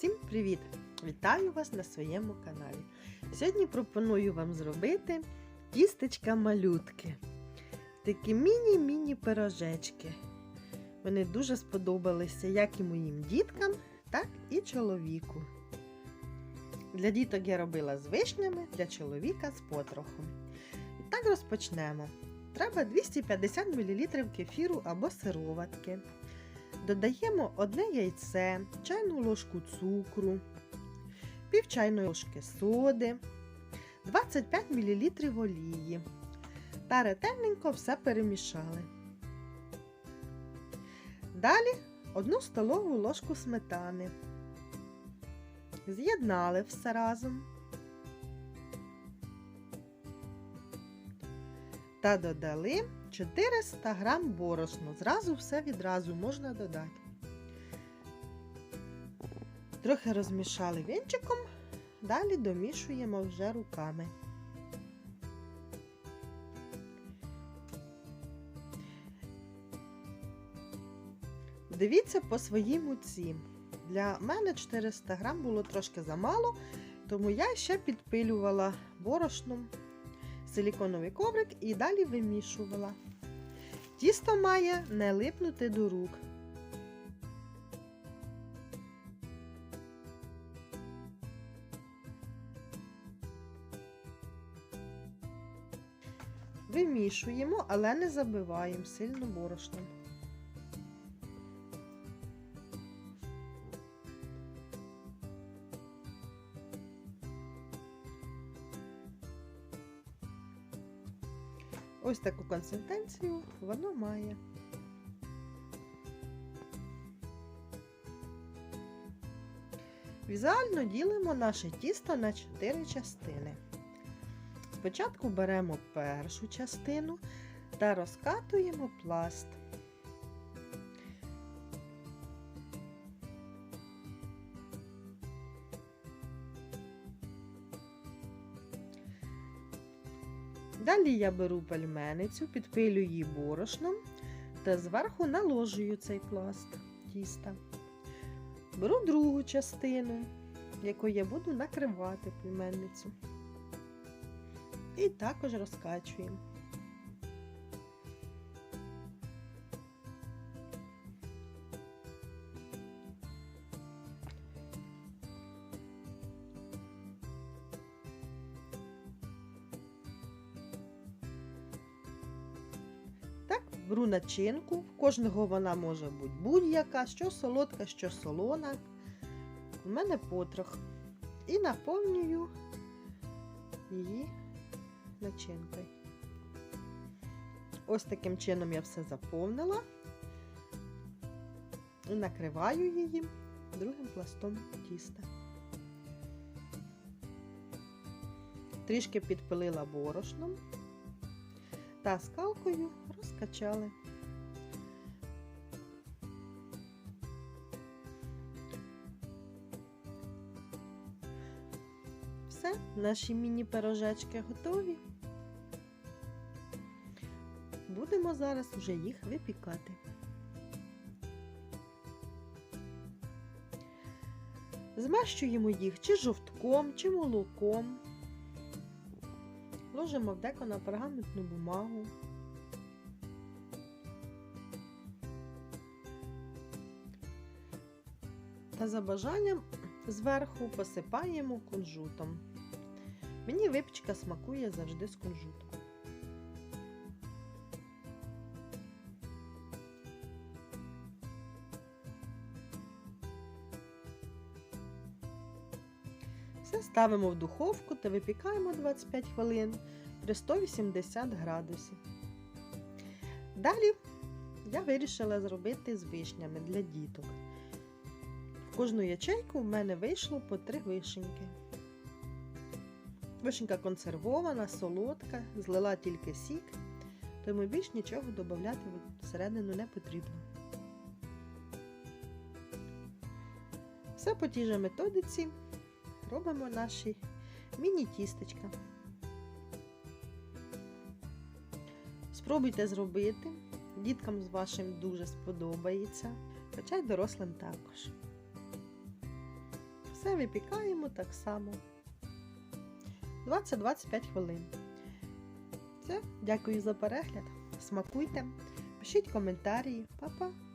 Всім привіт! Вітаю вас на своєму каналі. Сьогодні пропоную вам зробити тістечка малютки. Такі міні-міні пирожечки. Вони дуже сподобалися як і моїм діткам, так і чоловіку. Для діток я робила з вишнями, для чоловіка з потрохом. І так розпочнемо. Треба 250 мл кефіру або сироватки. Додаємо одне яйце, чайну ложку цукру, пів чайної ложки соди, 25 мл олії та ретельненько все перемішали. Далі 1 столову ложку сметани. З'єднали все разом та додали 400 грам борошну. Зразу все відразу можна додати. Трохи розмішали вінчиком, далі домішуємо вже руками. Дивіться по своїй муці. Для мене 400 грам було трошки замало, тому я ще підпилювала борошном силіконовий коврик і далі вимішувала. Тісто має не липнути до рук. Вимішуємо, але не забиваємо сильно борошном. Ось таку консистенцію воно має. Візуально ділимо наше тісто на 4 частини. Спочатку беремо першу частину та розкатуємо пласт. Далі я беру пельменицю, підпилю її борошном та зверху наложую цей пласт тіста. Беру другу частину, якою я буду накривати пельменницю. І також розкачуємо. Беру начинку. В кожного вона може бути будь-яка, що солодка, що солона. У мене потрох. І наповнюю її начинкою. Ось таким чином я все заповнила і накриваю її другим пластом тіста. Трішки підпилила борошном та скалкою розкачали. Все, наші міні-пирожечки готові. Будемо зараз вже їх випікати. Змащуємо їх чи жовтком, чи молоком. Ложимо в деко на пергаментну бумагу. Та за бажанням зверху посипаємо кунжутом. Мені випічка смакує завжди з кунжутом. Все ставимо в духовку та випікаємо 25 хвилин при 180 градусів. Далі я вирішила зробити з вишнями для діток. В кожну ячейку в мене вийшло по 3 вишеньки. Вишенька консервована, солодка, злила тільки сік, тому більш нічого додати всередину не потрібно. Все по тій же методиці робимо наші міні-тістечка. Спробуйте зробити, діткам з вашим дуже сподобається, хоча й дорослим також. Все випікаємо так само. 20-25 хвилин. Все, дякую за перегляд. Смакуйте, пишіть коментарі. Па-па!